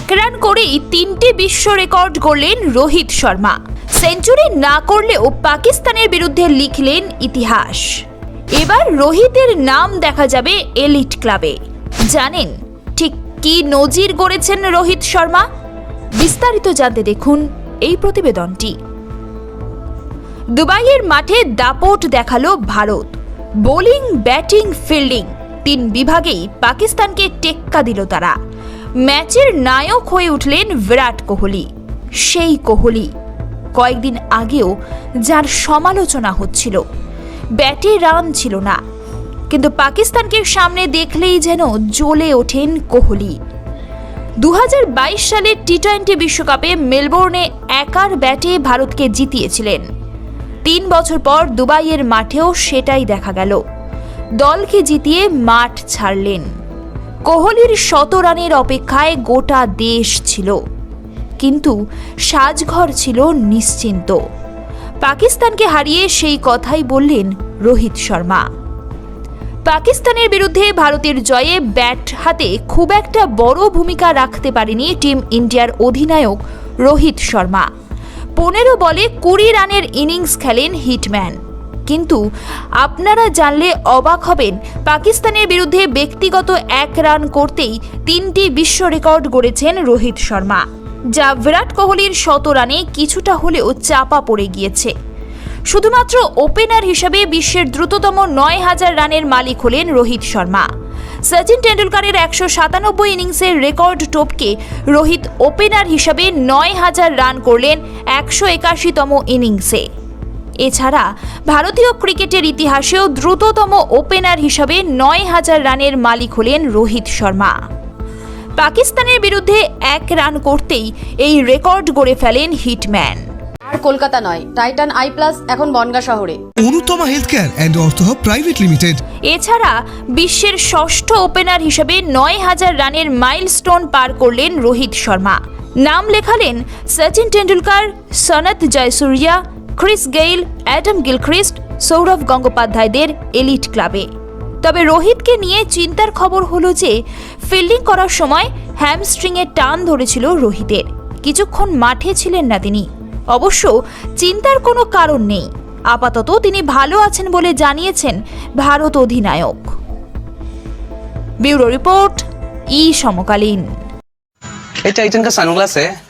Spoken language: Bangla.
এক রান করেই তিনটি বিশ্ব রেকর্ড গড়লেন রোহিত শর্মা। সেঞ্চুরি না করলেও পাকিস্তানের বিরুদ্ধে লিখলেন ইতিহাস। এবার রোহিতের নাম দেখা যাবে এলিট ক্লাবে। জানেন, ঠিক কি নজির গড়েছেন রোহিত শর্মা? বিস্তারিত জানতে দেখুন এই প্রতিবেদনটি। দুবাইয়ের মাঠে দাপট দেখাল ভারত। বোলিং, ব্যাটিং, ফিল্ডিং তিন বিভাগেই পাকিস্তানকে টেক্কা দিল তারা। ম্যাচের নায়ক হয়ে উঠলেন বিরাট কোহলি। সেই কোহলি কয়েকদিন আগেও যার সমালোচনা হচ্ছিল। ব্যাটে রান ছিল না। কিন্তু পাকিস্তানকে সামনে দেখলেই যেন জ্বলে ওঠেন কোহলি। দু সালের টি টোয়েন্টি বিশ্বকাপে মেলবোর্নে একার ব্যাটে ভারতকে জিতিয়েছিলেন। তিন বছর পর দুবাইয়ের মাঠেও সেটাই দেখা গেল। দলকে জিতিয়ে মাঠ ছাড়লেন। কোহলির শত রানের অপেক্ষায় গোটা দেশ ছিল। কিন্তু সাজঘর ছিল নিশ্চিন্ত। পাকিস্তানকে হারিয়ে সেই কথাই বললেন রোহিত শর্মা। পাকিস্তানের বিরুদ্ধে ভারতের জয়ে ব্যাট হাতে খুব একটা বড় ভূমিকা রাখতে পারেনি টিম ইন্ডিয়ার অধিনায়ক রোহিত শর্মা। পনেরো বলে কুড়ি রানের ইনিংস খেলেন হিটম্যান। কিন্তু আপনারা জানলে অবাক হবেন, পাকিস্তানের বিরুদ্ধে ব্যক্তিগত এক রান করতেই তিনটি বিশ্ব রেকর্ড গড়েছেন রোহিত শর্মা, যা বিরাট কোহলির শত রানে কিছুটা হলেও চাপা পড়ে গিয়েছে। শুধুমাত্র ওপেনার হিসেবে বিশ্বের দ্রুততম নয় হাজার রানের মালিক হলেন রোহিত শর্মা। সচিন টেন্ডুলকারের একশো সাতানব্বই ইনিংসের রেকর্ড টপকে রোহিত ওপেনার হিসাবে নয় হাজার রান করলেন একশো একাশিতম ইনিংসে। এছাড়া ভারতীয় ক্রিকেটের ইতিহাসেও দ্রুততম ওপেনার হিসাবে নয় হাজার রানের মালিক হলেন রোহিত শর্মা। পাকিস্তানের বিরুদ্ধে এক রান করতেই এই রেকর্ড গড়ে ফেলেন হিটম্যান। আর কলকাতা নয় টাইটান আই প্লাস এখন বনগা শহরে। Anutama health care and Artha private limited. এছাড়া বিশ্বের ষষ্ঠ ওপেনার হিসেবে নয় হাজার রানের মাইলস্টোন পার করলেন রোহিত শর্মা। নাম লেখালেন Sachin Tendulkar Sanath Jayasuriya Chris Gayle, Adam Gilchrist, Sourav গঙ্গোপাধ্যায়দের elite ক্লাবে। তবে রোহিতকে নিয়ে চিন্তার খবর হলো যে, ফিল্ডিং করার সময় হ্যামস্ট্রিংয়ে টান ধরেছিল রোহিতের। কিছুক্ষণ মাঠে ছিলেন না তিনি। অবশ্য চিন্তার কোনো কারণ নেই। আপাতত তিনি ভালো আছেন বলে জানিয়েছেন ভারত অধিনায়ক। ব্যুরো রিপোর্ট, ই সমকালীন। এই সানগ্লাস। হ্যাঁ